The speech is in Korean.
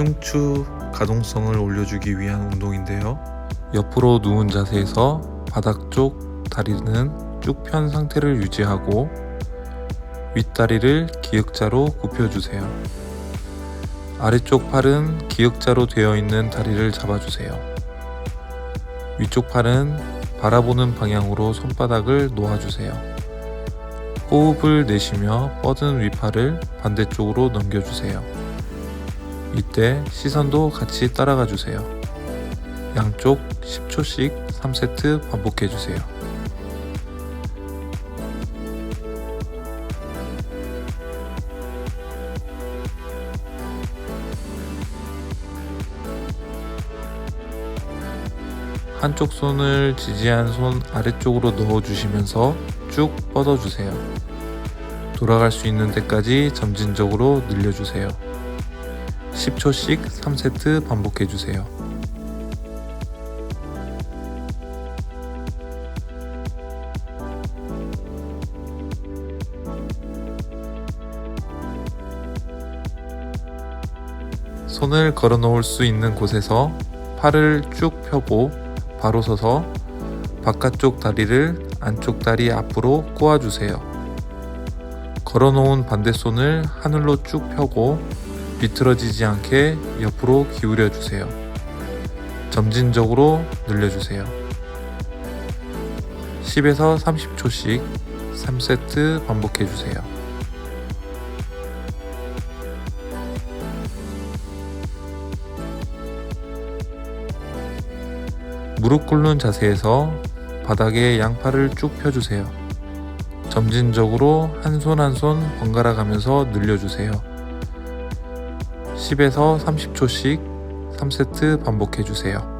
흉추 가동성을 올려주기 위한 운동인데요. 옆으로 누운 자세에서 바닥 쪽 다리는 쭉 편 상태를 유지하고 윗다리를 기역자로 굽혀주세요. 아래쪽 팔은 기역자로 되어 있는 다리를 잡아주세요. 위쪽 팔은 바라보는 방향으로 손바닥을 놓아주세요. 호흡을 내쉬며 뻗은 위팔을 반대쪽으로 넘겨주세요. 이때 시선도 같이 따라가 주세요. 양쪽 10초씩 3세트 반복해 주세요. 한쪽 손을 지지한 손 아래쪽으로 넣어 주시면서 쭉 뻗어 주세요. 돌아갈 수 있는 데까지 점진적으로 늘려 주세요. 10초씩 3세트 반복해 주세요. 손을 걸어 놓을 수 있는 곳에서 팔을 쭉 펴고 바로 서서 바깥쪽 다리를 안쪽 다리 앞으로 꼬아주세요. 걸어 놓은 반대손을 하늘로 쭉 펴고 비틀어지지 않게 옆으로 기울여 주세요. 점진적으로 늘려주세요. 10에서 30초씩 3세트 반복해 주세요. 무릎 꿇는 자세에서 바닥에 양팔을 쭉 펴주세요. 점진적으로 한 손 한 손 번갈아 가면서 늘려주세요. 10에서 30초씩 3세트 반복해 주세요.